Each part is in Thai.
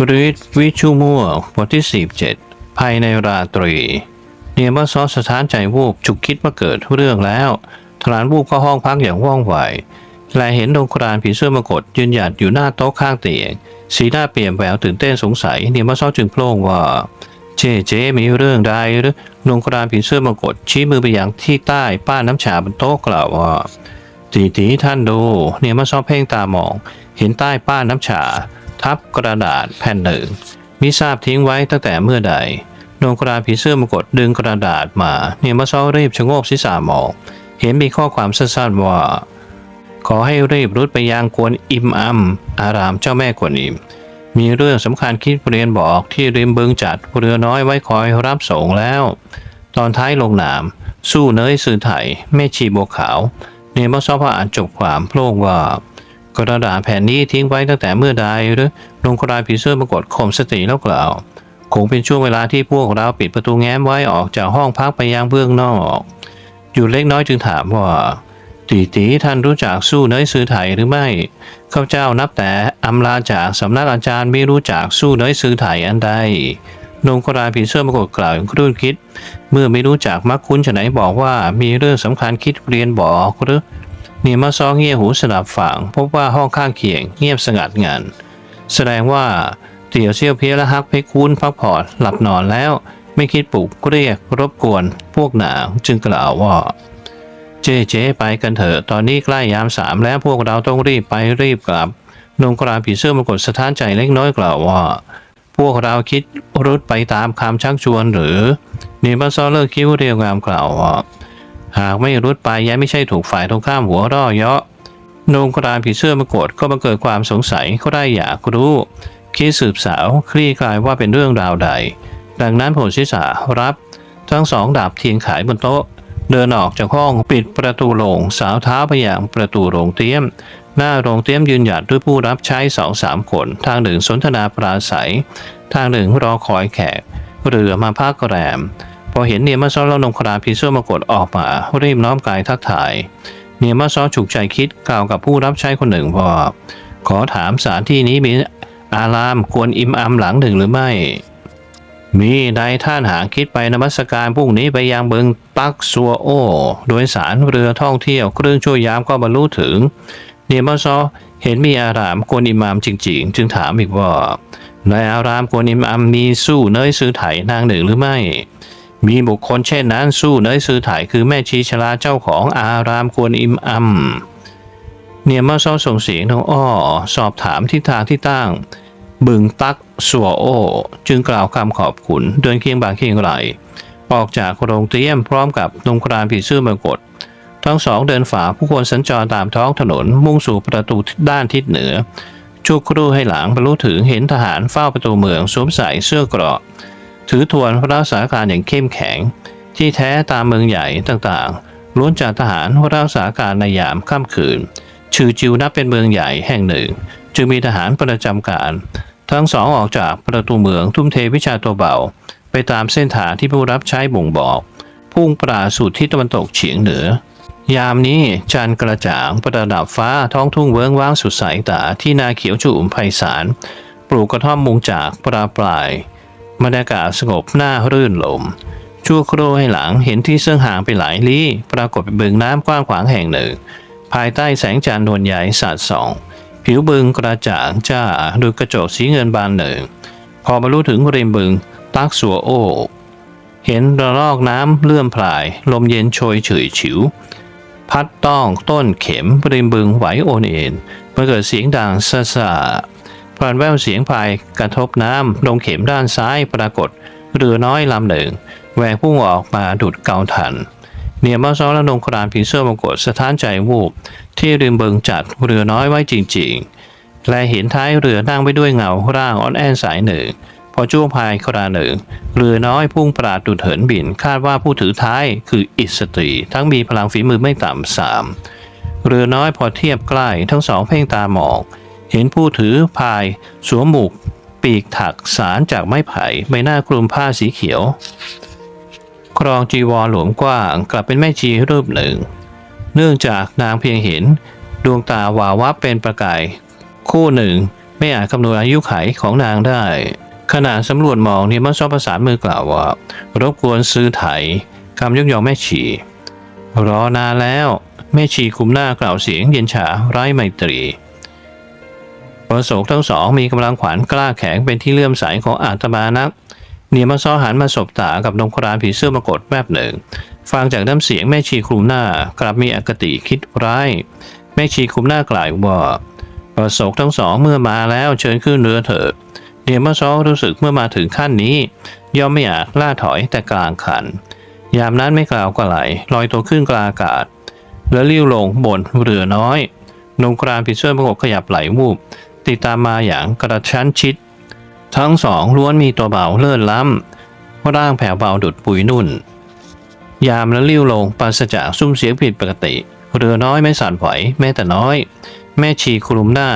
บริษวิชุมั่วบทที่สิบเจ็ดภายในราตรีเนียมาซอสสถานใจวูบฉุกคิดว่าเกิดเรื่องแล้วทลานวูบเข้าห้องพักอย่างว่องไวแลเห็นดงครานผีเสื้อมากดยืนหยัดอยู่หน้าโต๊ะข้างเตียง สีหน้าเปลี่ยนแววตื่นเต้นสงสัย เนียมาซอจึงโพล่งว่า เจ๊เจ๊มีเรื่องใดหรือดงครานผีเสื้อมากดชี้มือไปอยังที่ใต้ป้าน้ำชาบนโต๊ะกล่าวว่าตีตีท่านดู เนี่ยมาซอเพ่งตามอง เห็นใต้ป้านน้ำชา ทับกระดาษแผ่นหนึ่งมิทราบทิ้งไว้ตั้งแต่เมื่อใดดวงกระดาษผีเสื้อมากดดึงกระดาษมาเนี่ยมาซอรีบชะโงกศีรษะมองเห็นมีข้อความสั้นๆว่า ขอให้รีบรุดไปยังกวนอิมอัมอารามเจ้าแม่กวนอิม มีเรื่องสำคัญคิดเรียนบอกที่ริมบึงจัดเรือน้อยไว้คอยรับส่งแล้ว ตอนท้ายลงนาม สู้เนยสื่อไทยแม่ชีบัวขาว เนมอซอพออ่านจบความโพล่งว่า กระดาษแผ่นนี้ทิ้งไว้ตั้งแต่เมื่อใดหรือลงกระดาษผีเสื้อปรากฏข่มสติแล้วกล่าวคงเป็นช่วงเวลาที่พวกเราปิดประตูแง้มไว้ออกจากห้องพักไปยังเบื้องนอกอยู่เล็กน้อยจึงถามว่าตีตีท่านรู้จักสู้เนยซื้อไทยหรือไม่ข้าเจ้านับแต่อำลาจากสำนักอาจารย์ไม่รู้จักสู้เนยซื้อไทยอันใดนงกราผีเสื้อปรากฏกล่าวอย่างครุ่นคิด เมื่อไม่รู้จักมักคุ้นจะไหนบอกว่ามีเรื่องสำคัญคิดเรียนบอกหรือ เนี่ยมาซอเงียหูสลับฝั่งพบว่าห้องข้างเคียงเงียบสงัดงัน แสดงว่าเตี่ยวเซี่ยวเพียและฮักเพคุ้นพักผ่อนหลับนอนแล้วไม่คิดปลุกเรียกรบกวนพวกหนางจึงกล่าวว่า เจ๊เจ๊ไปกันเถอะตอนนี้ใกล้ยามสามแล้วพวกเราต้องรีบไปรีบกลับนงกราผีเสื้อมากดสถานใจเล็กน้อยกล่าวว่า พวกเราคิดรุดไปตามคำชักชวนหรือเนบัสซอเลอร์คิ้วเรียวงามกล่าวว่า หากไม่รุดไปย้ายไม่ใช่ถูกฝ่ายตรงข้ามหัวร่อเยาะนงกรานผีเสื้อมากดก็มาเกิดความสงสัยเขาได้อยากรู้ คิดสืบสาวคลี่คลายว่าเป็นเรื่องราวใด ดังนั้นโผชิสารับ ทั้งสองดาบเทียงขายบนโต๊ะ เดินออกจากห้องปิดประตูโรงสาวเท้าไปอย่างประตูโรงเตี้ยม หน้าโรงเตี้ยมยืนหยัดด้วยผู้รับใช้สองสามคน ทางหนึ่งสนทนาปราศัย ทางหนึ่งรอคอยแขกเรือมาพักแรม อเห็นเนียมาซอแล้วนงคราพีเสื้อมากดออกมารีบน้อมกายทักทาย เนียมาซอฉุกใจคิดกล่าวกับผู้รับใช้คนหนึ่งว่าขอถามสถานที่นี้มีอารามควรอิมอัมหลังหนึ่งหรือไม่ มีนายท่านหางคิดไปนมัสการพรุ่งนี้ไปยังเบิงปักซัวโอ โดยสารเรือท่องเที่ยวเครื่องช่วยยามก็บรรลุถึง เนียมาซอเห็นมีอารามกวนอิมามจริง ๆ จึงถามอีกว่าในอารามกวนอิมามมีสู้เนยซื้อไถนางหนึ่งหรือไม่ มีบุคคลเช่นนั้นสู้เนยซื้อไถคือแม่ชีชลาเจ้าของอารามกวนอิมอัมเนี่ยมาซอส่งเสียงทั้งอ้อ สอบถามทิศทางที่ตั้ง บึงตักสัวโอ จึงกล่าวคำขอบคุณ เดินเคียงบ่าเคียงไหล ออกจากโรงเตรียมพร้อมกับนุงครานผีเสื้อมรกตทั้งสองเดินฝ่าผู้คนสัญจรตามท้องถนนมุ่งสู่ประตูด้านทิศเหนือชั่วครู่ให้หลังบรรลุถึงเห็นทหารเฝ้าประตูเมืองสวมใส่เสื้อเกราะ ถือทวนพรักษาการอย่างเข้มแข็ง ที่แท้ตามเมืองใหญ่ต่างๆล้วนจากทหารรักษาการในยามค่ำคืน ชื่อจิวนับเป็นเมืองใหญ่แห่งหนึ่ง จึงมีทหารประจำการ ทั้งสองออกจากประตูเมืองทุ่มเทวิชาตัวเบา ไปตามเส้นทางที่ผู้รับใช้บ่งบอก พุ่งปราสู่ทิศตะวันตกเฉียงเหนือ ยามนี้จันกระจ่างประดับฟ้าท้องทุ่งเวิ้งว้างสุดสายตาที่นาเขียวชุ่มไพศาลปลูกกระท่อมมุงจากปราปลาย บรรยากาศสงบหน้ารื่นลม ชั่วครู่ให้หลังเห็นที่เสื่องห่างไปหลายลี้ ปรากฏเป็นบึงน้ำกว้างขวางแห่งหนึ่ง ภายใต้แสงจันทร์นวลใหญ่สาดส่อง ผิวบึงกระจ่างจ้าดูกระจกสีเงินบานหนึ่ง พอมารู้ถึงริมบึงตักสัวโอเห็นระลอกน้ำเลื่อมพลาย ลมเย็นโชยเฉยฉิว พัดต้องต้นเข็มริมบึงไหวโอนเอ็นเมื่อเกิดเสียงดังซา ซาพลันแววเสียงพายกระทบน้ำลงเข็มด้านซ้ายปรากฏ เรือน้อยลำหนึ่งแหวกพุ่งออกมาดุดเกาทันเนียมาซอและนงครานผีเสื้อมงกฎสถานใจวูบที่ริมเบิงจัดเรือน้อยไว้จริงๆ และเห็นท้ายเรือนั่งไปด้วยเงาร่างอ่อนแอสายหนึ่ง พอจ้วงพายคราหนึ่ง เรือน้อยพุ่งปราดดุดเหินบิน คาดว่าผู้ถือท้ายคืออิสตรี ทั้งมีพลังฝีมือไม่ต่ำสามเรือน้อยพอเทียบใกล้ทั้งสองเพ่งตามอง เห็นผู้ถือพาย สวมหมวกปีกถักสารจากไม้ไผ่ใบหน้ากลุ่มผ้าสีเขียว ครองจีวรหลวมกว้างกลับเป็นแม่ชีรูปหนึ่ง เนื่องจากนางเพียงเห็น ดวงตาวาววับเป็นประกาย คู่หนึ่งไม่อาจคำนวณอายุไขของนางได้ ขณะสำรวจมองเนี่ยมัซอประสานมือกล่าวว่า รบกวนซื้อไถคำยกยองแม่ชีรอนานแล้ว แม่ชีคุมหน้ากล่าวเสียงเย็นฉาไร้ไมตรี ประโสกทั้งสองมีกำลังขวัญกล้าแข็งเป็นที่เลื่อมใสของอาตมานัก เนียมาซอหันมาสบตากับนงครานผีเสื้อมากดแวบหนึ่ง ฟังจากน้ำเสียงแม่ชีคลุมหน้ากลับมีอคติคิดร้าย แม่ชีคลุมหน้ากล่าวว่าประสกทั้งสองเมื่อมาแล้วเชิญขึ้นเรือเถิดเนียมาซอรู้สึกเมื่อมาถึงขั้นนี้ ย่อมไม่อาจล่าถอยแต่กลางคัน ยามนั้นไม่กล่าวก็ไหลลอยตัวขึ้นกลางอากาศ แล้วลิ้วลงบนเรือน้อยนงกรานผีเสื้อมากดขยับไหลวูบ ติดตามมาอย่างกระชั้นชิด ทั้งสองล้วนมีตัวเบาเลื่อนล้ำร่างแผ่วเบาดุดปุยนุ่น ยามและลิ้วลงปราศจากซุ้มเสียงผิดปกติ เรือน้อยไม่สั่นไหวแม้แต่น้อย แม่ชีคลุมหน้า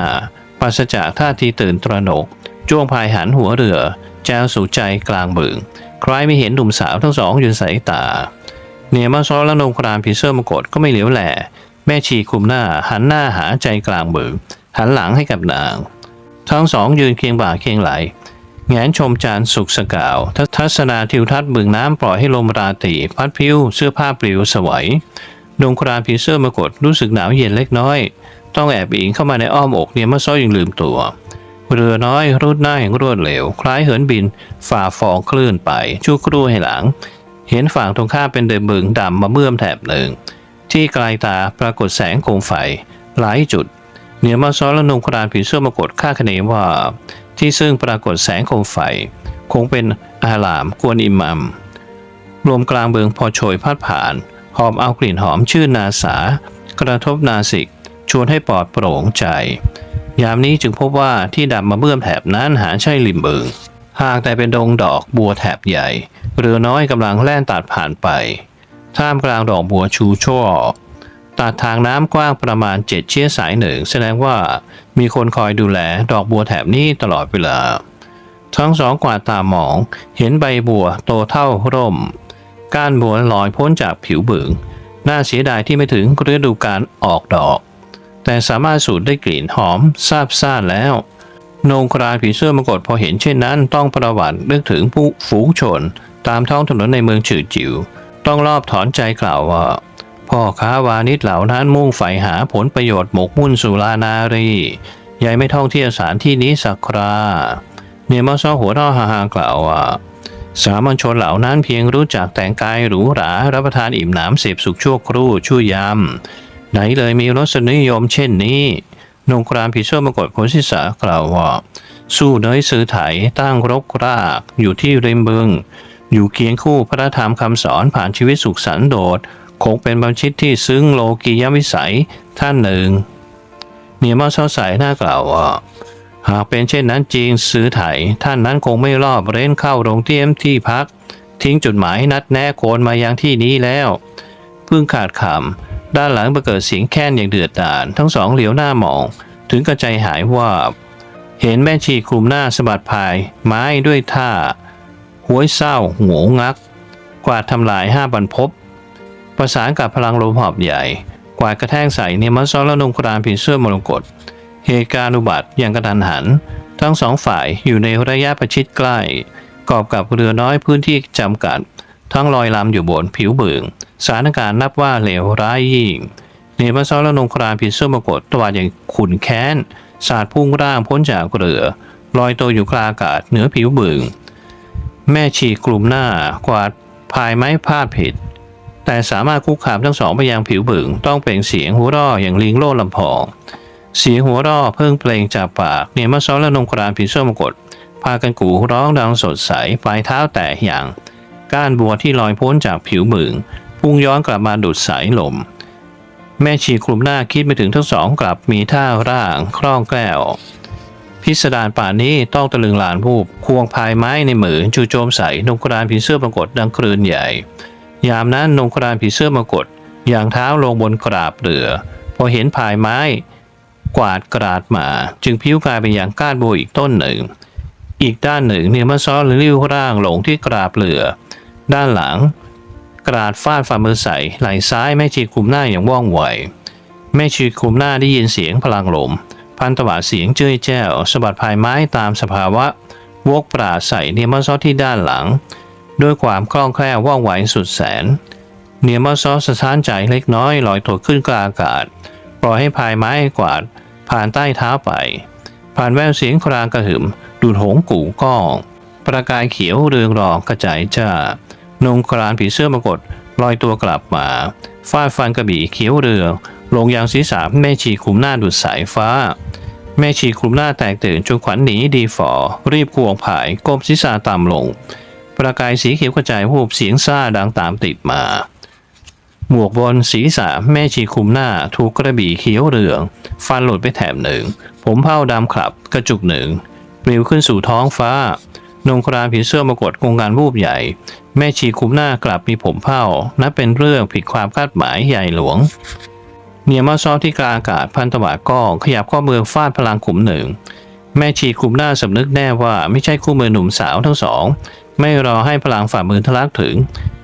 ปราศจากท่าทีตื่นตระหนกจ้วงพายหันหัวเรือแจวสู่ใจกลางบึงใครไม่เห็นหนุ่มสาวทั้งสองยืนสายตา เนียมาซอและนงครามผีเสื้อมกดก็ไม่เหลียวแหลแม่ชีคลุมหน้าหันหน้าหาใจกลางบึง หันหลังให้กับนาง ทั้งสองยืนเคียงบ่าเคียงไหลแงนชมจานสุกสกาว ทัศนาทิวทัศน์บึงน้ำปล่อยให้ลมราตรีพัดพิ้ว เสื้อผ้าปลิวสวยดงครามผีเสื้อมากดรู้สึกหนาวเย็นเล็กน้อย ต้องแอบอิงเข้ามาในอ้อมอกเนี่ยเมื่อซ้อยยังลืมตัว เรือน้อยรุดหน้าอย่างรวดเร็ว คล้ายเหินบิน ฝ่าฟองคลื่นไปชั่วครู่ให้หลัง เห็นฝั่งตรงข้ามเป็นเดินบึงดำมาเมื่อมแถบหนึ่ง ที่ไกลตาปรากฏแสงโคมไฟหลายจุด เหนือมาซ้อนและนุ่งครานผีเสื้อมากดคาคะเนว่า ที่ซึ่งปรากฏแสงโคมไฟ คงเป็นอาลามกวนอิมัมลมกลางเบืองพอโชยพัดผ่าน หอมเอากลิ่นหอมชื่นนาสา กระทบนาสิก ชวนให้ปลอดโปร่งใจ ยามนี้จึงพบว่าที่ดำมาเบื้อมแถบนั้นหาใช่ริมเบิงหากแต่เป็นดงดอกบัวแถบใหญ่ เรือน้อยกำลังแล่นตัดผ่านไป ท่ามกลางดอกบัวชูช่อ ตัดทางน้ำกว้างประมาณเจ็ดเชี่ยสายหนึ่ง แสดงว่ามีคนคอยดูแลดอกบัวแถบนี้ตลอดเวลา ทั้งสองกวาดตามอง เห็นใบบัวโตเท่าร่ม ก้านบัวลอยพ้นจากผิวบึง น่าเสียดายที่ไม่ถึงฤดูการออกดอก แต่สามารถสูดได้กลิ่นหอมซาบซ่านแล้วนงครานผีเสื้อมากดพอเห็นเช่นนั้นต้องประวัตินึกถึงผู้ฝูงชน ตามท้องถนนในเมืองฉือจิ๋วต้องรอบถอนใจกล่าวว่า พ่อค้าวานิชเหล่านั้นมุ่งใฝ่หาผลประโยชน์หมกมุ่นสุรานารียายไม่ท่องเที่ยวสถานที่นี้สักคราเนี่ยมาซอหัวเราะฮาๆกล่าวว่าสามัญชนเหล่านั้นเพียงรู้จักแต่งกายหรูหรารับประทานอิ่มหนำเสพสุขชั่วครู่ชั่วยามไหนเลยมีรสนิยมเช่นนี้นงครามผีเสื้อมากดผลศิษากล่าวว่า สู้เนยซื้อไถตั้งรกราก อยู่ที่ริมบึง อยู่เคียงคู่พระธรรมคำสอนผ่านชีวิตสุขสันโดษ คงเป็นบัญชิตที่ซึ้งโลกียวิสัยท่านหนึ่งเนียมาเศร้าใสหน้ากล่าวว่าหากเป็นเช่นนั้นจริงซื้อไถท่านนั้นคงไม่รอบเร้นเข้าโรงเตียมที่พัก ทิ้งจุดหมายนัดแนะโคนมายังที่นี้แล้วเพิ่งขาดคำด้านหลังประเกิดเสียงแค้นอย่างเดือดดาลทั้งสองเหลียวหน้ามอง ถึงกระใจหายว่าบเห็นแม่ชีคลุมหน้าสะบัดพาย ไม้ด้วยท่าห้วยเศร้าหัวงัก กวาดทำลายห้าบรรพบ ประสานกับพลังลมหอบใหญ่ กวาดกระแทกใส่เนมัสซอลและนงครานผีเสื้อมรกตเหตุการณ์อุบัติอย่างกระทันหัน ทั้งสองฝ่ายอยู่ในระยะประชิดใกล้ กอบกับเรือน้อยพื้นที่จำกัด ทั้งลอยลำอยู่บนผิวบึงสถานการณ์นับว่าเลวร้ายยิ่งเนมัสซอลและนงครานผีเสื้อมรกตตวาดอย่างขุนแค้นสาดพุ่งร่างพ้นจากเรือลอยตัวอยู่กลางอากาศเหนือผิวบึงแม่ชีกลุ่มหน้ากวาดพายไม้พาดผิด แต่สามารถคุกคามทั้งสองไปยังผิวบึงต้องเปล่งเสียงหัวราะอย่างลิงโล่ลำพอง เสียงหัวราะเพิ่งเปล่งจากปากเนียมาซ้อนและนงครานผีเสื้อมกดพากันกูร้องดังสดใสปลายเท้าแตะอย่าง ก้านบัวที่ลอยพ้นจากผิวบึงพุ่งย้อนกลับมาดูดสายลม แม่ชีคลุมหน้าคิดไปถึงทั้งสองกลับมีท่าร่างคล่องแคล่วพิสดารป่านนี้ต้องตะลึงหลานผู้ควงพายไม้ในมือจู่โจมใส่นงกรานผีเสื้อปรากฏดังคลื่นใหญ่ ยามนั้นนงกรานผีเสื้อมากดอย่างเท้าลงบนกราบเรือ พอเห็นพายไม้ กวาดกราดมา จึงพิ้วกลายเป็นอย่างก้านบัวอีกต้นหนึ่ง อีกด้านหนึ่งเนี่ยมาซ้อนลิ้วร่างหลงที่กราบเรือ ด้านหลัง กราดฟาดฝ่ามือใส่ไหล่ซ้ายแม่ชีคุมหน้าอย่างว่องไวแม่ชีคุมหน้าได้ยินเสียงพลังลมพันตวาเสียงเจ้ยแจ้วสะบัดภายไม้ตามสภาวะวกปราใส่เนียมอซอที่ด้านหลัง ด้วยความคล่องแคล่วว่องไวสุดแสน เนียมอซอสะท้านใจเล็กน้อยลอยตัวขึ้นกลางอากาศ ปล่อยให้พายไม้กวาด ผ่านใต้เท้าไป ผ่านแววเสียงครางกระหึ่ม ดูดหงกู่ก้อง ประกายเขียวเรืองรองกระจายจ้านงกรานผีเสื้อมากดลอยตัวกลับมาฟาดฟันกระบี่เขียวเรืองลงยังศีรษะแม่ชีคลุมหน้าดุดสายฟ้า แม่ชีคลุมหน้าแตกตื่นจนขวัญหนีดีฝ่อรีบควงผายก้มศีรษะต่ำลง ประกายสีเขียวกระจายวูบเสียงซ่าดังตามติดมา หมวกบนศีรษะแม่ชีคุมหน้าถูกกระบี่เขียวเรือง ฟันหลุดไปแถบหนึ่ง ผมเผ้าดำขลับกระจุกหนึ่งปลิวขึ้นสู่ท้องฟ้านงครานผีเสื้อมากดกงการวูบใหญ่ แม่ชีคุมหน้ากลับมีผมเผ้า นับเป็นเรื่องผิดความคาดหมายใหญ่หลวง เนียมาซอฟที่กลางอากาศพันตวาก้องขยับข้อมือฟาดพลังขุมหนึ่ง แม่ชีคุมหน้าสำนึกแน่ว่าไม่ใช่คู่มือหนุ่มสาวทั้งสอง ไม่รอให้พลังฝ่ามือทะลักถึง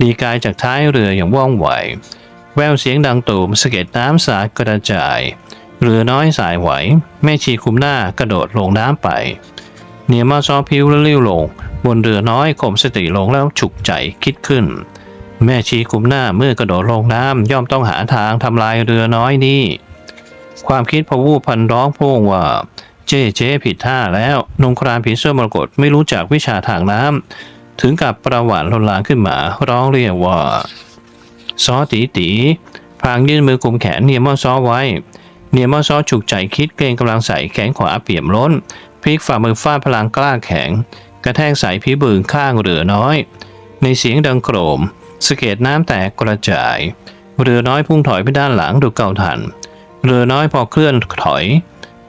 ดีกายจากท้ายเรืออย่างว่องไว แววเสียงดังตูมสะเก็ดน้ำสาดกระจาย เรือน้อยสายไหว แม่ชีคุมหน้ากระโดดลงน้ำไป เนียมาซอพิ้วและลิ้วลง บนเรือน้อยข่มสติลงแล้วฉุกใจคิดขึ้น แม่ชีคุมหน้าเมื่อกระโดดลงน้ำย่อมต้องหาทางทำลายเรือน้อยนี่ความคิดพะวูพันร้องพ่งว่าเจ๊เจ๊ผิดท่าแล้วนงครานผีเสื้อมรกตไม่รู้จักวิชาทางน้ำ ถึงกับประวัติลนลานขึ้นมา ร้องเรียกว่า ซอตีตีพลางยื่นมือกุมแขนเนียมอซอไว้ เนียมอซอฉุกใจคิดเกรงกำลังใส่แขนขวาเปี่ยมล้นพลิกฝ่ามือฟาดพลังกล้าแข็ง กระแทกใส่พิบึงข้างเรือน้อย ในเสียงดังโกรมสเก็ดน้ำแตกกระจาย เรือน้อยพุ่งถอยไปด้านหลังดูเก่าทัน เรือน้อยพอเคลื่อนถอย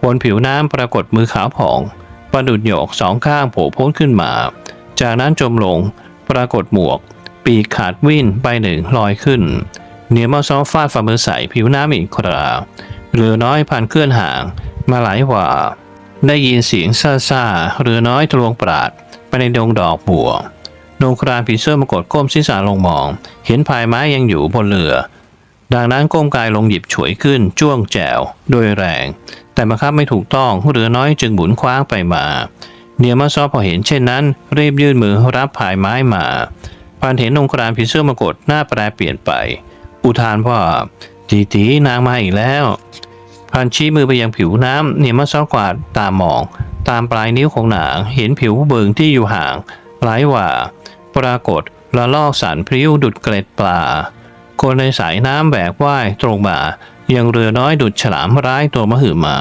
บนผิวน้ำปรากฏมือขาวผ่อง ประดุดโยกสองข้างโผล่พ้นขึ้นมา จากนั้นจมลง ปรากฏหมวก ปีกขาดวิ่นใบหนึ่งลอยขึ้น เหนียมาซอฟาดฝ่ามือใส่ผิวน้ำอีกคราเรือน้อยผ่านเคลื่อนห่าง มาหลายว่า ได้ยินเสียงซาซาเรือน้อยทะลวงปราดไปในดงดอกบัวนงครานผีเสื้อมากดก้มศีรษะลงมอง เห็นพายไม้ยังอยู่บนเรือ ดังนั้นก้มกายลงหยิบฉวยขึ้นจ้วงแจวโดยแรง แต่บังคับไม่ถูกต้องเรือน้อยจึงหมุนคว้างไปมา เนียมาซอพอเห็นเช่นนั้น รีบยื่นมือรับพายไม้มาพันเห็นนงครานผีเสื้อมากดหน้าแปรเปลี่ยนไป อุทานว่าตีตีนางมาอีกแล้วพันชี้มือไปยังผิวน้ำเนียมาซอกวาดตามมอง ตามปลายนิ้วของนางเห็นผิวเบิงที่อยู่ห่างหลายว่า ปรากฏละลอกสันพริ้วดุดเกล็ดปลา คนในสายน้ำแบกว่ายตรงมายังเรือน้อยดุดฉลามร้ายตัวมหึมา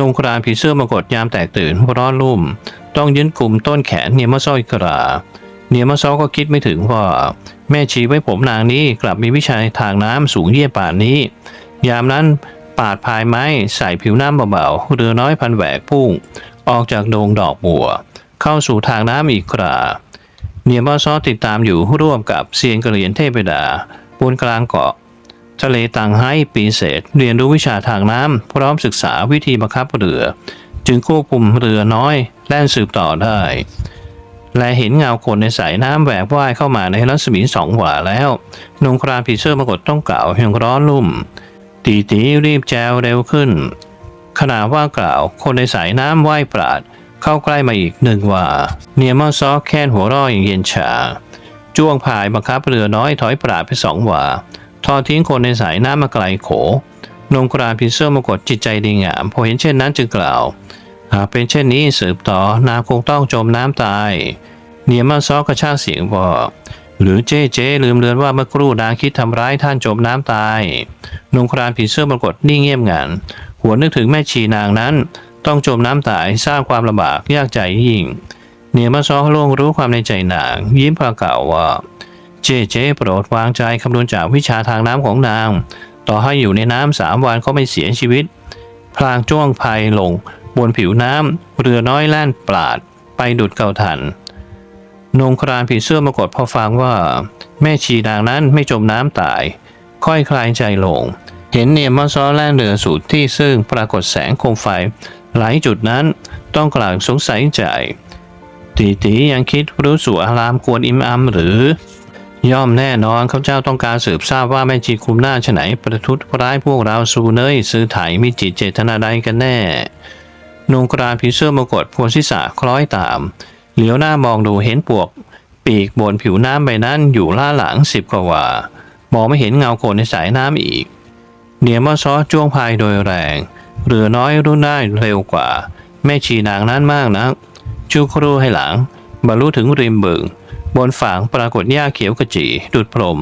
นงครานผีเสื้อมากดยามแตกตื่นร้อนลุ่ม ต้องยืนกลุ่มต้นแขนเนียมาซ้อยกราเนียมาซ้อก็คิดไม่ถึงว่า แม่ชีไว้ผมนางนี้กลับมีวิชาทางน้ำสูงเยี่ยป่านนี้ ยามนั้นปาดพายไม้ใส่ผิวน้ำเบาๆเรือน้อยพันแหวกพุ่ง ออกจากโดงดอกบัว เข้าสู่ทางน้ำอีกคราเนียมอซอติดตามอยู่ร่วมกับเซียนกระเหรียนเทพดาบนกลางเกาะ ทะเลต่างให้ปีเศษ เรียนรู้วิชาทางน้ำพร้อมศึกษาวิธีบังคับเรือ จึงควบคุมเรือน้อย แล่นสืบต่อได้ และเห็นเงาคนในสายน้ำแหวกว่ายเข้ามาในรัศมีสองหวาแล้วนงครานผีเสื้อมากดต้องกล่าวแห่งร้อนลุ่ม ตีตีรีบแจวเร็วขึ้น ขณะว่ากล่าวคนในสายน้ำว่ายปราดเข้าใกล้มาอีกหนึ่งว่า เนียมอซอแค้นหัวร่ออย่างเย็นชา จ้วงพายบังคับเรือน้อยถอยปราดไปสองหว่า ทอดทิ้งคนในสายน้ำมาไกลโขนงกรานพิเซอร์มากดจิตใจดีงาม พอเห็นเช่นนั้นจึงกล่าวหากเป็นเช่นนี้สืบต่อนางคงต้องจมน้ำตาย เนียมาซอกระชากเสียงบอก หรือเจ๊เจ๊ลืมเลือนว่าเมื่อครู่นางคิดทำร้ายท่านจมน้ำตายนงครานผีเสื้อมากดนิ่งเงียบงันหัวนึกถึงแม่ชีนางนั้น ต้องจมน้ำตายสร้างความลำบากยากใจยิ่ง เนียมาซอกล่วงรู้ความในใจนาง ยิ้มพลางกล่าวว่า เจ๊เจ๊โปรดวางใจคำนวณจากวิชาทางน้ำของนาง ต่อให้อยู่ในน้ำสามวันก็ไม่เสียชีวิต พลางจ้วงพายลง บนผิวน้ำเรือน้อยแล่นปราด ไปดุดเก่าทันนงครานผีเสื้อมากดพอฟังว่า แม่ชีนางนั้นไม่จมน้ำตาย ค่อยคลายใจลง เห็นเนียมมาซ้อแล่นเรือสู่ที่ซึ่งปรากฏแสงโคมไฟหลายจุดนั้นต้องกล่าวสงสัยใจตีตียังคิดรู้สู่อารามกวนอิมอัมหรือ ย่อมแน่นอนเขาเจ้าต้องการสืบทราบว่าแม่ชีคุมหน้าฉไหนประทุษร้ายพวกเราสูเนยซื้อไถมีจิตเจตนาใดกันแน่นงกรานผีเสื้อมกดพวนศีรษะคล้อยตาม เหลียวหน้ามองดูเห็นปวก ปีกบนผิวน้ำใบนั้นอยู่ล่าหลังสิบกว่า มองไม่เห็นเงาโคนในสายน้ำอีกเนียมอซอจ้วงพายโดยแรง เรือน้อยรุ่นได้เร็วกว่า แม่ชีนางนั้นมากนักจูครูให้หลังบรรลุถึงริมบึง บนฝางปรากฏหญ้าเขียวกระจีดุดพรม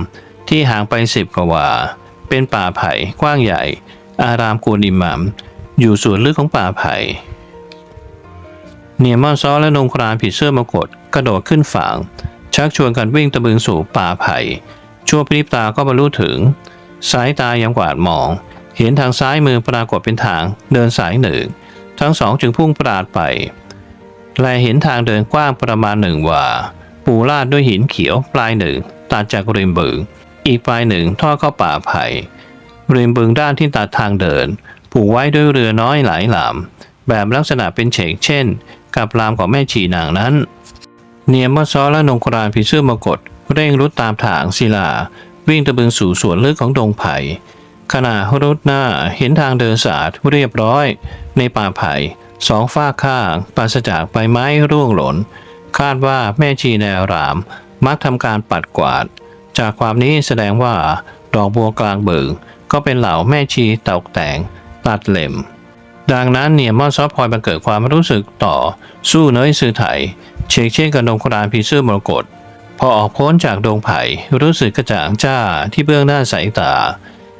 ที่ห่างไปสิบกว่า เป็นป่าไผ่กว้างใหญ่ อารามกูลอิมัม อยู่ส่วนลึกของป่าไผ่เนียมอนซอและนงครานผีเสื้อมากดกระโดดขึ้นฝั่งชักชวนกันวิ่งตะบึงสู่ป่าไผ่ชั่วพริบตาก็บรรลุถึง สายตายังกวาดมอง เห็นทางซ้ายมือปรากฏเป็นทางเดินสายหนึ่ง ทั้งสองจึงพุ่งปราดไป และเห็นทางเดินกว้างประมาณหนึ่งวา ปูลาดด้วยหินเขียวปลายหนึ่งตัดจากริมบึง อีกปลายหนึ่งทอดเข้าป่าไผ่ริมบึงด้านที่ตัดทางเดิน ผูกไว้ด้วยเรือน้อยหลายลำแบบลักษณะเป็นเฉกเช่น กับลามของแม่ชีนางนั้น เนียมมอซอและนงกรานผีเสื้อมกดเร่งรุดตามทางศิลา วิ่งตะบึงสู่สวนลึกของดงไผ่ขณะรุดหน้าเห็นทางเดินสาดเรียบร้อย ในป่าไผ่สองฝ้าข้างปราศจากใบไม้ร่วงหล่น คาดว่าแม่ชีในอาราม มักทำการปัดกวาด จากความนี้แสดงว่าดอกบัวกลางเบึงก็เป็นเหล่าแม่ชีตกแต่ง ตัดเล่ม ดังนั้นเนียมอนซอฟพลอยบังเกิดความรู้สึกต่อสู้เนยซื้อไถเชกเช่นกับดงครานผีเสื้อมรกตพอออกพ้นจากดงไผ่รู้สึกกระจ่างจ้าที่เบื้องหน้าสายตา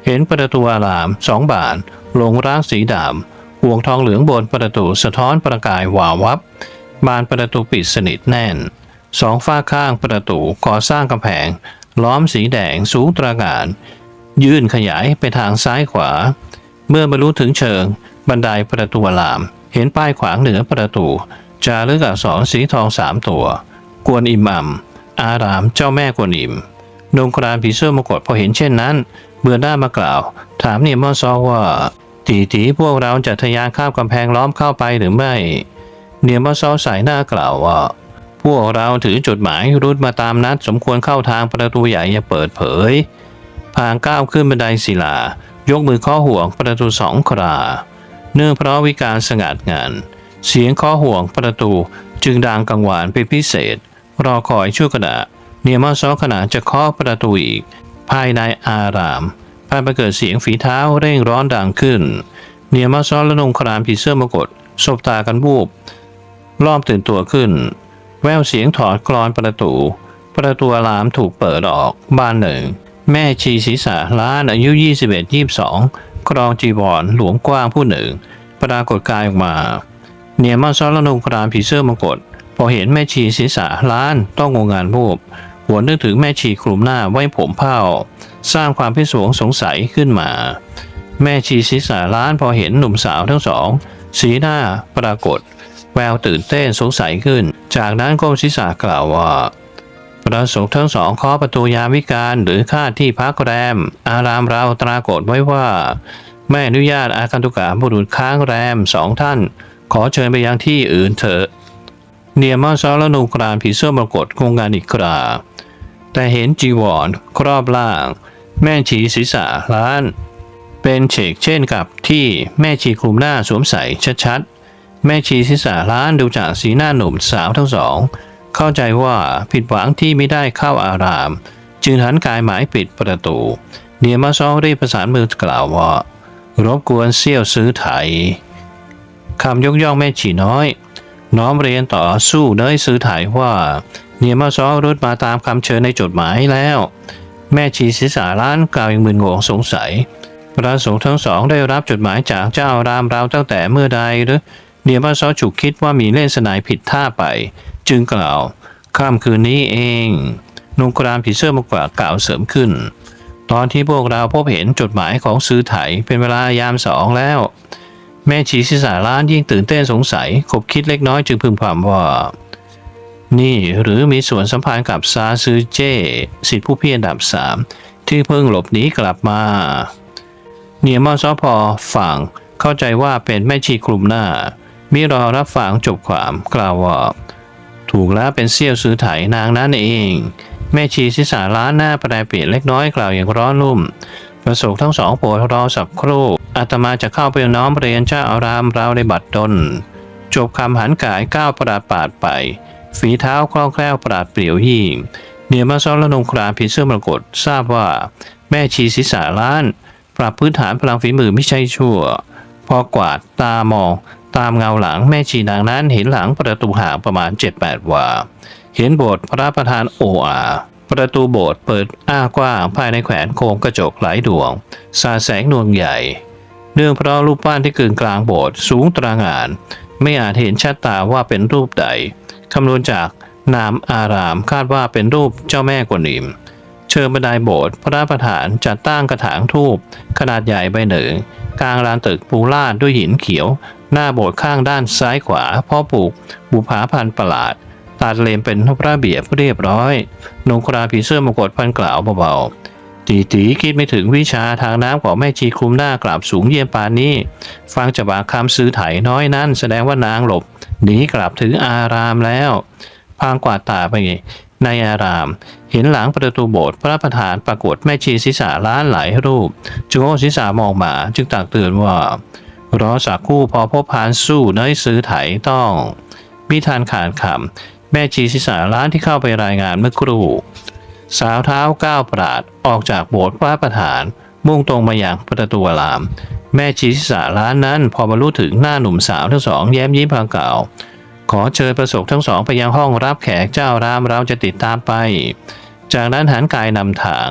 เห็นประตูอารามสองบานลงร่างสีดำห่วงทองเหลืองบนประตูสะท้อนประกายวาววับ บานประตูปิดสนิทแน่น สองฝ้าข้างประตูก่อสร้างกำแพง ล้อมสีแดงสูงตระหง่านยื่นขยายไปทางซ้ายขวา เมื่อบรรลุถึงเชิง บันไดประตูอาราม เห็นป้ายขวางเหนือประตู จารึกอักษรสีทองสามตัว กวนอิหมัม อารามเจ้าแม่กวนอิมดงกรานผีเสื้อมกดพอเห็นเช่นนั้น เบือนหน้ามากล่าว ถามเนียมอนซอว่าตีตีพวกเราจะทะยานข้ามกำแพงล้อมเข้าไปหรือไม่ เนียมอซอสายหน้ากล่าวว่า พวกเราถือจดหมายรุดมาตามนัดสมควรเข้าทางประตูใหญ่อย่าเปิดเผย พางก้าวขึ้นบันไดศิลา ยกมือข้อห่วงประตูสองครา เนื่องเพราะวิการสงัดงาน เสียงข้อห่วงประตูจึงดังกังวานเป็นพิเศษ รอคอยชั่วขณะเนียมาซอขณะจะเคาะประตูอีก ภายในอารามภายไปเกิดเสียงฝีเท้าเร่งร้อนดังขึ้น เนียมาซอและนงครามผีเสื้อมกดสบตากันวูบ รอบตื่นตัวขึ้น แววเสียงถอดกรอนประตู ประตูอามถูกเปิดออกบ้านหนึ่ง แม่ชีศีรษะล้านอายุ 21-22 ครองจีวรหลวงกว้างผู้หนึ่ง ปรากฏกายออกมาเนียมาซอและนงครามผีเสื้อมากดพอเห็นแม่ชีศีรษะล้านต้องงงงานวูบหัวนึกถึงแม่ชีคลุมหน้าไว้ผมเผ้า สร้างความพิศวงสงสัยขึ้นมา แม่ชีศีรษะล้านพอเห็นหนุ่มสาวทั้งสอง สีหน้าปรากฏ ววตื่นเต้นสงสัยขึ้น จากนั้นก้มศีรษะกล่าวว่าประสงค์ทั้งสองเคาะประตูยามวิการหรือค่าที่พักแรม อารามเราตรากฏไว้ว่า ไม่อนุญาตอาคันตุกะบุรุษค้างแรมสองท่าน ขอเชิญไปยังที่อื่นเถอะเนียมาซอละนูกรานผีเสื้อมรกตคงงานอีกคราแต่เห็นจีวรครอบล่าง แม่ชีศีรษะล้าน เป็นเฉกเช่นกับที่แม่ชีคลุมหน้าสวมใส่ชัดๆ แม่ชีศีรษะล้านดูจากสีหน้าหนุ่มสาวทั้งสอง เข้าใจว่าผิดหวังที่ไม่ได้เข้าอาราม จึงหันกายหมายปิดประตูเนียมาซอรีบประสานมือกล่าวว่ารบกวนเซี่ยวซื้อไถคำยกย่องแม่ชีน้อย น้อมเรียนต่อสู้เนยซื้อถ่ายว่าเนียมาซอรุดมาตามคำเชิญในจดหมายแล้ว แม่ชีศิษาล้านกล่าวอย่างมึนงงสงสัยพระสงฆ์ทั้งสองได้รับจดหมายจากเจ้าอารามเราตั้งแต่เมื่อใดหรือ เนียมาซอฉุกคิดว่ามีเล่นสนายผิดท่าไป จึงกล่าวค่ำคืนนี้เองนงกรามผีเสื้อมากกว่ากล่าวเสริมขึ้น ตอนที่พวกเราพบเห็นจดหมายของซื้อไถเป็นเวลายามสองแล้ว แม่ชีศีรษะล้านยิ่งตื่นเต้นสงสัยขบคิดเล็กน้อยจึงพึมพำว่า นี่หรือมีส่วนสัมพันธ์กับซาซือเจ้สิทธิผู้พี่อันดับสามที่เพิ่งหลบหนีกลับมา เนียมอซอพอฝั่งเข้าใจว่าเป็นแม่ชีคลุมหน้า มิรอรับฟังจบความกล่าวว่าถูกแล้วเป็นเซี่ยวซื้อไถนางนั้นเอง แม่ชีศีรษะล้านหน้าแปรเปลี่ยนเล็กน้อยกล่าวอย่างร้อนรุ่ม ประสงค์ทั้งสองโปรดรอสักครู่อาตมาจะเข้าไปน้อมเรียนเจ้าอารามเราในบัดดลจบคำหันกายก้าวประดาดปาดไป ฝีเท้าคล่องแคล่วปราดเปรี่ยวยิ่งเหนือมาซ้อนและนงครามผีเสื้อมรกตทราบว่า แม่ชีศีรษะล้าน ปรับพื้นฐานพลังฝีมือไม่ใช่ชั่ว พอกวาดตามอง ตามเงาหลังแม่ชีนางนั้นเห็นหลังประตูห่างประมาณ 7-8 วา เห็นโบสถ์พระประธานโออาประตูโบสถ์เปิดอ้ากว้างภายในแขวนโคมกระจกหลายดวง สาแสงนวลใหญ่ เนื่องเพราะรูปปั้นที่กึ่งกลางโบสถ์สูงตระง่าน ไม่อาจเห็นชัดตาว่าเป็นรูปใด คำนวณจากนามอารามคาดว่าเป็นรูปเจ้าแม่กวนอิม เชิญบันไดโบสถ์พระประธานจัดตั้งกระถางทูบขนาดใหญ่ใบหนึ่ง กลางลานตึกปูลาดด้วยหินเขียว หน้าโบสถ์ข้างด้านซ้ายขวาพ่อปลูกบุภาพันธ์ประหลาดตัดเลนเป็นระเบียบเรียบร้อยนงคราผีเสื้อมกดพันกล่าวเบาๆตีตีคิดไม่ถึงวิชาทางน้ำของแม่ชีคุมหน้ากราบสูงเยี่ยมปานนี้ ฟังจากปากคำซื้อไถน้อยนั่นแสดงว่านางหลบหนีกลับถึงอารามแล้ว พางกวาดตาไป ในอาราม เห็นหลังประตูโบสถ์พระประธานปรากฏแม่ชีศีรษะล้านหลายรูปจึงโอศีรษะมองมาจึงตักเตือนว่ารอสักคู่พอพบพานสู้เนยซื้อไถต้องมิทานขาดคำแม่ชีศีรษะล้านที่เข้าไปรายงานเมื่อครู่ สาวเท้าก้าวปราดออกจากโบสถ์พระประธาน มุ่งตรงมาอย่างประตูอาราม แม่ชีศีรษะล้านนั้นพอบรรลุถึงหน้าหนุ่มสาวทั้งสองแย้มยิ้มพางเก่า ขอเชิญประสบทั้งสองไปยังห้องรับแขกเจ้ารามเราจะติดตามไป จากนั้นหันกายนำทาง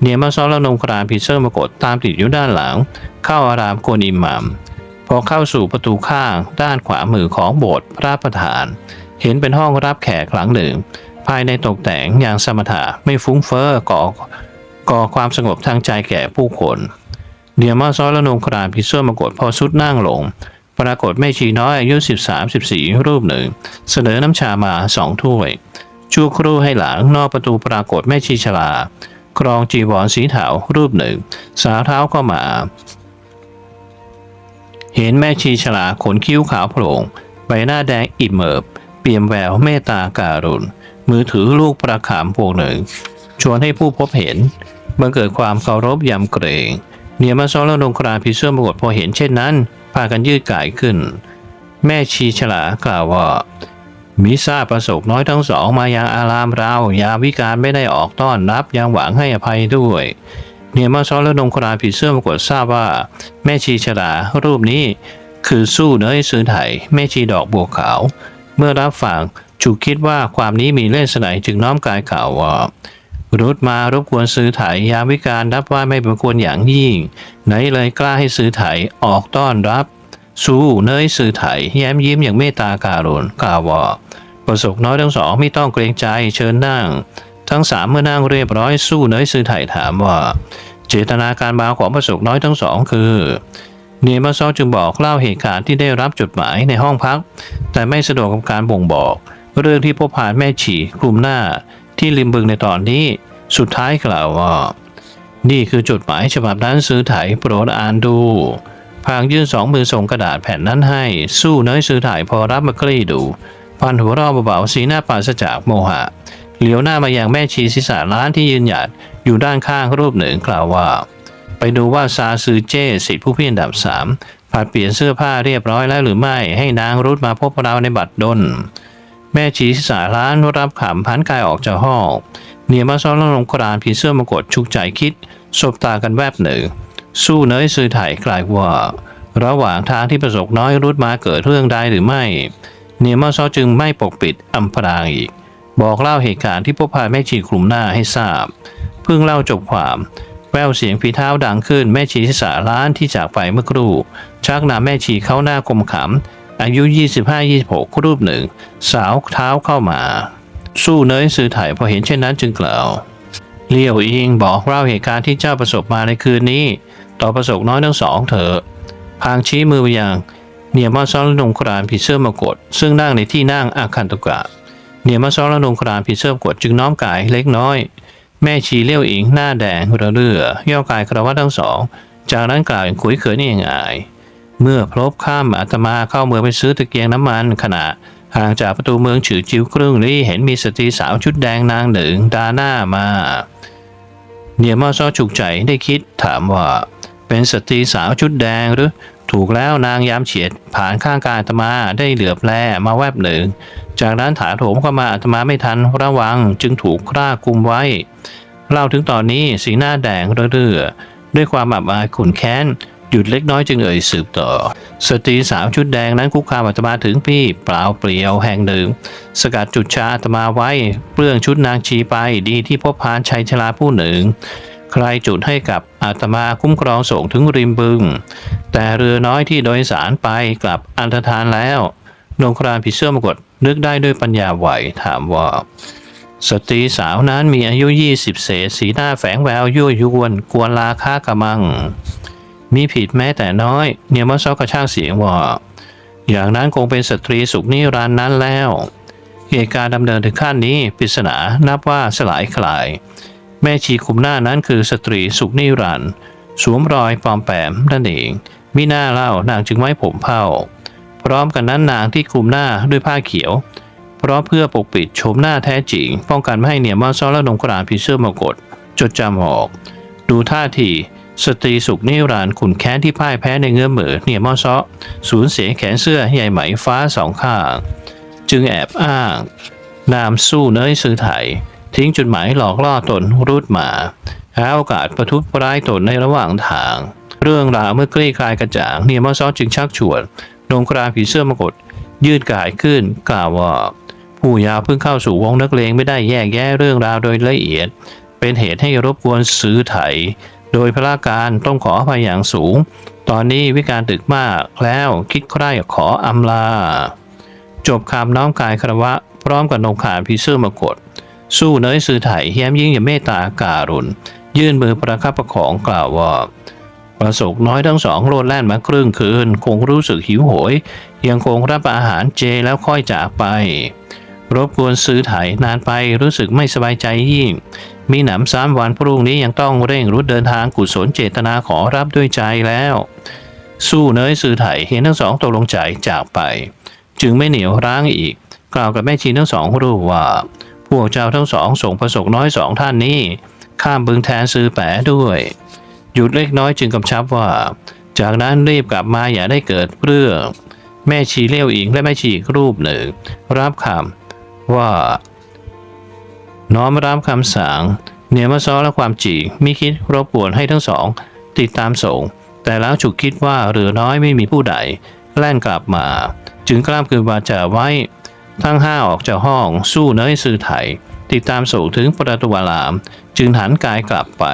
เนียมาซอและนงครามพีเซอร์มากดตามติดอยู่ด้านหลัง เข้าอารามโกนอิหมัมพอเข้าสู่ประตูข้างด้านขวามือของโบสถ์พระประธาน เห็นเป็นห้องรับแขกหลังหนึ่ง ภายในตกแต่งอย่างสมถะไม่ฟุ้งเฟ้อก่อก่อความสงบทางใจแก่ผู้คนเนียมาซอและนงครามพีเซอร์มากดพอสุดนั่งลง ปรากฏแม่ชีน้อยอายุ 13-14 รูปหนึ่ง เสนอน้ำชามาสองถ้วยชั่วครูให้หลังนอกประตูปรากฏแม่ชีชลา ครองจีวรสีเถารูปหนึ่ง สาวเท้าก็มา เห็นแม่ชีชลาขนคิ้วขาวโปร่งใบหน้าแดงอิ่มเอิบ เปี่ยมแววเมตตาการุณมือถือลูกประขามพวงหนึ่ง ชวนให้ผู้พบเห็นบังเกิดความเคารพยำเกรงเนียมาซ้อและนงคราพิเสื้อมกฏพอเห็นเช่นนั้น พากันยืดกายขึ้น แม่ชีฉลากล่าวว่า มิทราบประสบน้อยทั้งสองมายังอารามเรา ยาวิการไม่ได้ออกต้อนรับยังหวังให้อภัยด้วยเนียมาซอและนงคราผีเสื้อมกฏทราบว่า แม่ชีฉลารูปนี้คือสู้เนยซื้อไถแม่ชีดอกบัวขาว เมื่อรับฟังจูคิดว่าความนี้มีเล่ห์ไสนจึงน้อมกายกล่าวว่า รุดมารบกวนซื้อไถยามวิการรับว่าไม่เป็นควรอย่างยิ่ง ไหนเลยกล้าให้ซื้อไถออกต้อนรับ สู้เนยซื้อไถแย้มยิ้มอย่างเมตตาการุณกล่าวว่าประสบน้อยทั้งสองไม่ต้องเกรงใจเชิญนั่ง ทั้งสามเมื่อนั่งเรียบร้อยสู้เนยซื้อไถถามว่า เจตนาการมาของประสบน้อยทั้งสองคือเนมาซอจึงบอกเล่าเหตุการณ์ที่ได้รับจดหมายในห้องพัก แต่ไม่สะดวกกับการบ่งบอก เรื่องที่พบผ่านแม่ฉี่คลุมหน้า ที่ริมบึงในตอนนี้ สุดท้ายกล่าวว่า นี่คือจดหมายฉบับนั้นซื้อไถโปรดอ่านดูพางยื่นสองมือส่งกระดาษแผ่นนั้นให้ สู้เนยซื้อถ่ายพอรับมากรีดู พันหัวเรอเบาๆสีหน้าปราศจากโมหะ เหลียวหน้ามาอยังแม่ชีศีรษะล้านที่ยืนหยัดอยู่ด้านข้างรูปหนึ่งกล่าวว่า ไปดูว่าซาซือเจ้สิทธิผู้พี่อันดับสามผัดเปลี่ยนเสื้อผ้าเรียบร้อยแล้วหรือไม่ให้นางรุดมาพบเราในบัตรดล แม่ชีศีรษะล้านรับขำพันกายออกจากห้องเนียมาซ้อนลงกรานผีเสื้อมากดชุกใจคิดสบตากันแวบหนึ่ง สู้เนยซื้อไถ่กลายว่า ระหว่างทางที่ประสบน้อยรุดมาเกิดเรื่องใดหรือไม่ เนียมาซอจึงไม่ปกปิดอำพรางอีก บอกเล่าเหตุการณ์ที่พบพาแม่ชีคลุมหน้าให้ทราบ เพิ่งเล่าจบความแววเสียงฝีเท้าดังขึ้นแม่ชีที่สาล้านที่จากไปเมื่อครู่ ชักนำแม่ชีเข้าหน้าคมขำ อายุ 25-26 รูปหนึ่ง สาวเท้าเข้ามา สู้เนยซื้อไถ่พอเห็นเช่นนั้นจึงกล่าวเลี้ยวอิงบอกเล่าเหตุการณ์ที่เจ้าประสบมาในคืนนี้ ต่อประสบน้อยทั้งสองเถอะพางชี้มือไปยังเนียมาซ้อลและนงครานผีเสื้อมากด ซึ่งนั่งในที่นั่งอาคันตุกะ เนียมาซ้อลและนงครานผีเสื้อมากดจึงน้อมกายเล็กน้อย แม่ชีเลี้ยวอิงหน้าแดงระเรื่อย่อกายคารวะทั้งสอง จากนั้นกล่าวอย่างขุยเขินเองอาย เมื่อพลบข้ามอาตมาเข้าเมืองไปซื้อตะเกียงน้ำมันขณะห่างจากประตูเมืองฉือจิ้วครึ่งลี่เห็นมีสตรีสาวชุดแดงนางหนึ่งดาหน้ามาเนียมอซอฉุกใจได้คิดถามว่า เป็นสตรีสาวชุดแดงหรือถูกแล้วนางยามเฉียดผ่านข้างกายอาตมาได้เหลือบแลมาแวบหนึ่ง จากนั้นถาโถมเข้ามาอาตมาไม่ทันระวังจึงถูกคร่าคลุมไว้เล่าถึงตอนนี้สีหน้าแดงเรื่อด้วยความอับอายขุนแค้น หยุดเล็กน้อยจึงเอ่ยสืบต่อ สตรีสาวชุดแดงนั้นคุกคามอาตมาถึงพี่เปล่าเปลี่ยวแห่งหนึ่ง สกัดจุดชาอาตมาไว้เปลื้องชุดนางชีไปดีที่พบพานชัยชลาผู้หนึ่ง ใครจุดให้กับอาตมาคุ้มครองส่งถึงริมบึง แต่เรือน้อยที่โดยสารไปกลับอันธทานแล้วนงครานผีเสื้อมกฏนึกได้ด้วยปัญญาไหวถามว่าสตรีสาวนั้นมีอายุยี่สิบเศษ สีหน้าแฝงแววยั่วยวน กวนลาค่ากระมัง มีผิดแม้แต่น้อยเนียมอซอกกระชากเสียงว่าอย่างนั้นคงเป็นสตรีสุขนิรันดร์นั้นแล้ว เหตุการณ์ดำเนินถึงขั้นนี้ปริศนานับว่าสลายคลาย แม่ชีคุมหน้านั้นคือสตรีสุขนิรันดร์สวมรอยปลอมแปมนั่นเองมิหน่าเล่านางจึงไว้ผมเผ้า พร้อมกันนั้นนางที่คุมหน้าด้วยผ้าเขียว เพราะเพื่อปกปิดโฉมหน้าแท้จริง ป้องกันไม่ให้เนียมอซอและนงกรานผีเสื้อมากดจดจำออก ดูท่าที สตรีสุขนิรันดร์ขุนแค้นที่พ่ายแพ้ในเงื้อมือเนี่ยมอซอสูญเสียแขนเสื้อใหญ่ไหมฟ้าสองข้าง จึงแอบอ้าง นามสู้เนยซื้อไทยทิ้งจุดหมายหลอกล่อตนรูดมาหาโอกาสประทุษร้ายตนในระหว่างทาง เรื่องราวเมื่อคลี่คลายกระจ่างเนี่ยมอซอจึงชักชวนนงกราผีเสื้อมกฏยืดกายขึ้นกล่าวว่า ผู้ยาวเพิ่งเข้าสู่วงนักเลงไม่ได้แยกแยะเรื่องราวโดยละเอียด เป็นเหตุให้รบกวนซื้อไถ โดยพระการต้องขออภัยอย่างสูง ตอนนี้วิการตึกมากแล้วคิดใคร่ขออำลา จบคำน้อมกายคารวะ พร้อมกับนงขานพิเสื้อมกฏสู้เนยซื้อไถ่แย้มยิ่งอย่าเมตตาการุณ ยื่นมือประคับประคองกล่าวว่าประสบน้อยทั้งสองโลดแล่นมาครึ่งคืน คงรู้สึกหิวโหย ยังคงรับอาหารเจแล้วค่อยจากไป รบกวนซื้อไถ่นานไปรู้สึกไม่สบายใจยิ่ง มีหนำซ้ำวันพรุ่งนี้ยังต้องเร่งรุดเดินทางกุศลเจตนาขอรับด้วยใจแล้ว สู้เนยซื้อไถเห็นทั้งสองตกลงใจจากไป จึงไม่เหนียวร้างอีก กล่าวกับแม่ชีทั้งสองรูปว่า พวกเจ้าทั้งสองส่งประสบน้อยสองท่านนี้ ข้ามบึงแทนซื้อแปะด้วย หยุดเล็กน้อยจึงกำชับว่า จากนั้นรีบกลับมาอย่าได้เกิดเรื่อง แม่ชีเลี้ยวอิงและแม่ชีอีกรูปหนึ่ง รับคำว่า น้อมรับคำสั่งเนียมาซ้อและความจีมิคิดรบกวนให้ทั้งสอง ติดตามส่ง แต่แล้วฉุกคิดว่าเรือน้อยไม่มีผู้ใดแล่นกลับมา จึงกล้ามคืนวาจาไว้ ทั้งห้าออกจากห้องสู้เนยซื่อไถ ติดตามส่งถึงประตูวาลาม จึงหันกายกลับไป